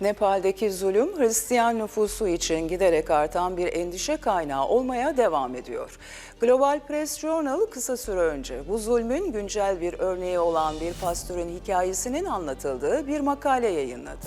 Nepal'deki zulüm Hristiyan nüfusu için giderek artan bir endişe kaynağı olmaya devam ediyor. Global Press Journal kısa süre önce bu zulmün güncel bir örneği olan bir pastörün hikayesinin anlatıldığı bir makale yayınladı.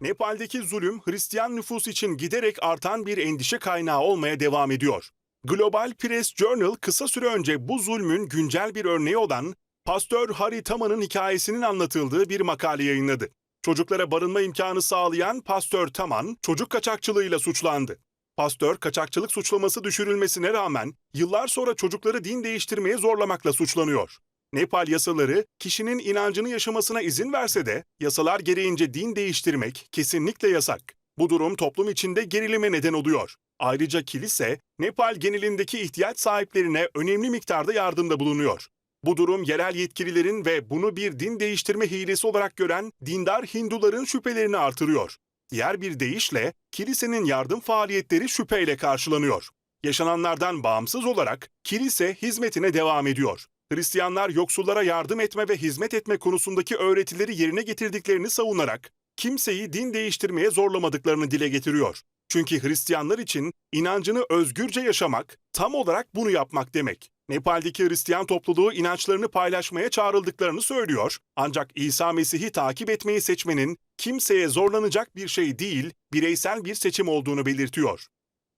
Nepal'deki zulüm Hristiyan nüfus için giderek artan bir endişe kaynağı olmaya devam ediyor. Global Press Journal kısa süre önce bu zulmün güncel bir örneği olan Pastör Hari Tama'nın hikayesinin anlatıldığı bir makale yayınladı. Çocuklara barınma imkanı sağlayan Pastör Taman çocuk kaçakçılığıyla suçlandı. Pastör kaçakçılık suçlaması düşürülmesine rağmen yıllar sonra çocukları din değiştirmeye zorlamakla suçlanıyor. Nepal yasaları kişinin inancını yaşamasına izin verse de yasalar gereğince din değiştirmek kesinlikle yasak. Bu durum toplum içinde gerilime neden oluyor. Ayrıca kilise Nepal genelindeki ihtiyaç sahiplerine önemli miktarda yardımda bulunuyor. Bu durum yerel yetkililerin ve bunu bir din değiştirme hilesi olarak gören dindar Hinduların şüphelerini artırıyor. Diğer bir deyişle kilisenin yardım faaliyetleri şüpheyle karşılanıyor. Yaşananlardan bağımsız olarak kilise hizmetine devam ediyor. Hristiyanlar yoksullara yardım etme ve hizmet etme konusundaki öğretileri yerine getirdiklerini savunarak kimseyi din değiştirmeye zorlamadıklarını dile getiriyor. Çünkü Hristiyanlar için inancını özgürce yaşamak tam olarak bunu yapmak demek. Nepal'deki Hristiyan topluluğu inançlarını paylaşmaya çağrıldıklarını söylüyor. Ancak İsa Mesih'i takip etmeyi seçmenin kimseye zorlanacak bir şey değil, bireysel bir seçim olduğunu belirtiyor.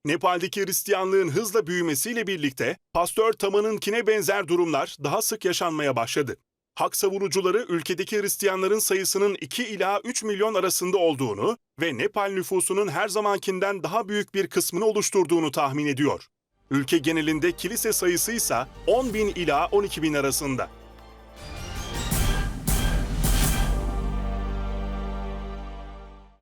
Nepal'deki Hristiyanlığın hızla büyümesiyle birlikte Pastör Tama'nınkine benzer durumlar daha sık yaşanmaya başladı. Hak savunucuları ülkedeki Hristiyanların sayısının 2 ila 3 milyon arasında olduğunu ve Nepal nüfusunun her zamankinden daha büyük bir kısmını oluşturduğunu tahmin ediyor. Ülke genelinde kilise sayısı ise 10 bin ila 12 bin arasında.